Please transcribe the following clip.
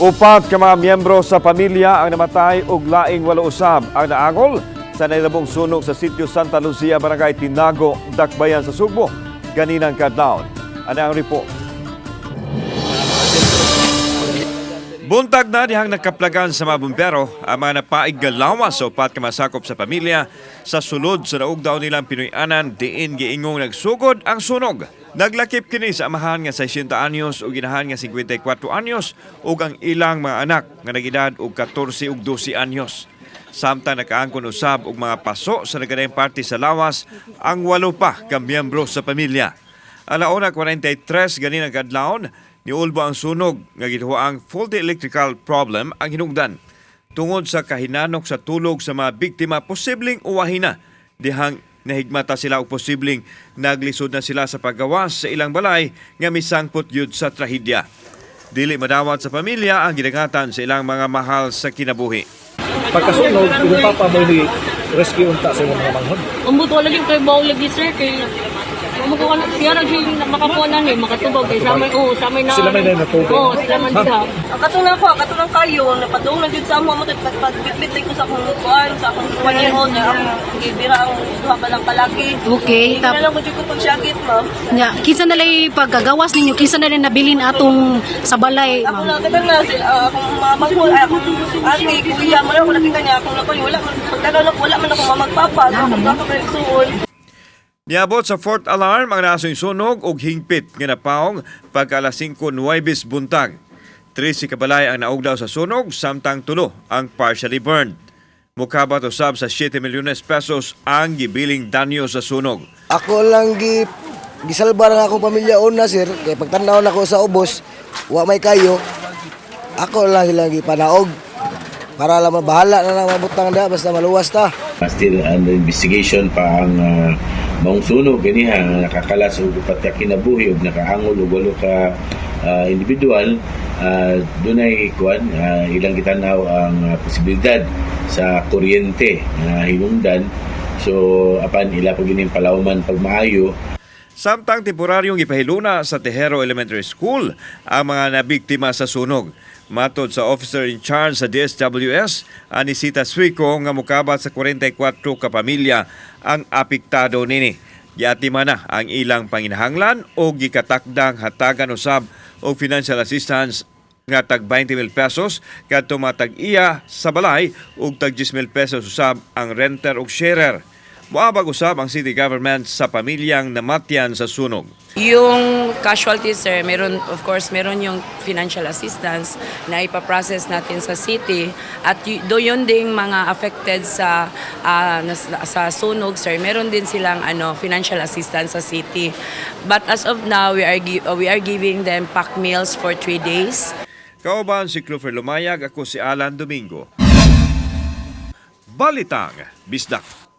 Upat ka mga miyembro sa pamilya ang namatay ug laing walo usab ang naangol sa nailabong sunog sa sitio Santa Lucia, Barangay Tinago, Dakbayan sa Sugbo. Ganinang kadlawon. Ano ang report? Buntag na dihang nakaplagan sa mga bumbero ang mga napaig galawas sa upat ka masakop sa pamilya sa sulod sa naugdaw nilang Pinoyanan diin giingong nagsugod ang sunog. Naglakip kini sa amahan nga 60 anyos ug ginahan nga 54 anyos ug ang ilang mga anak nga nagedad og 14 ug 12 anyos. Samtang nakaangkon usab og mga paso sa nagadayang party sa lawas ang walo pa ka miyembro sa pamilya. Alauna 43 ganin ang kadlawon ni Ulbo ang sunog nga gituhaang faulty electrical problem ang hinungdan. Tungod sa kahinanok sa tulog sa mga biktima, posibleng uwahin na dihang nahigmata sila o posibleng naglisod na sila sa paggawas sa ilang balay nga misangpot yud sa trahedya. Dili madawat sa pamilya ang gidagatan sa ilang mga mahal sa kinabuhi. Pagkasunog, yung papa mo ni rescue unta sa mga manghod. Umbot wala yung kay bawal lagi sir kay Umukuha na siya rin yung makakuha na ni makatubog kay sa may oh sa may na Sila may na natubig. Oo, sila man Ha? siya. Ang katulong ko, ang katulong kayo, napadung na dyan sa amo mo, pagbitbit ko sa akong kuhan, sa akong one year old, na akong ibira ang duha ka lang kalaki. Okay, Hindi tap na lang ko dyan ko pagsiyagit, ma'am. nya kinsa na lay pagkagawas ninyo kinsa na rin nabilin atong sa balay Ako lang, kita na, si, ah, akong mama ko, ay, akong ate, kuya, mo lang, wala kita niya, akong nakoy, wala, man- pagtanaw na, wala man ako mamagpapa, akong kakapagsuon. Niabot sa fourth alarm ang nasong sunog ug hingpit nga napaong pagka alas 5 Nuwebes buntag. 13 kabalay ang naugdaw sa sunog samtang tulo ang partially burned. Mukabat usab sa 7 milyones pesos ang gibiling danyo sa sunog. Ako lang gi gisalba lang akong pamilya una sir kay pagtanaw na ko sa ubos wa may kayo ako lang lagi panaog para lang mabahala na lang mabutang da basta maluwas ta. Still under investigation pa ang uh, maong sunog ganiha nakakalas og upat ka kinabuhi ug nakaangol og walo ka ah, individual. Uh, dunay kuan ah, ilang gitanaw ang ah, posibilidad sa kuryente nga hinungdan. So apan ila pa gining palawman pagmaayo Samtang temporaryong ipahiluna sa Tejero Elementary School ang mga nabiktima sa sunog. Matod sa officer in charge sa DSWS, Anisita Suico nga mukabat sa 44 ka pamilya ang apektado nini. Giatima na ang ilang panginahanglan o gikatakdang hatagan usab og financial assistance nga tag 20 mil pesos kadto matag iya sa balay ug tag 10 mil pesos usab ang renter ug sharer. Moabag usab ang city government sa pamilyang namatyan sa sunog. Yung casualties, sir, meron, of course, meron yung financial assistance na ipaprocess natin sa city. At y- do yun ding mga affected sa, nas- sa sunog, sir, meron din silang ano, financial assistance sa city. But as of now, we are, uh, we are giving them pack meals for three days. Kauban si Clufer Lumayag, ako si Alan Domingo. Balitang Bisdak.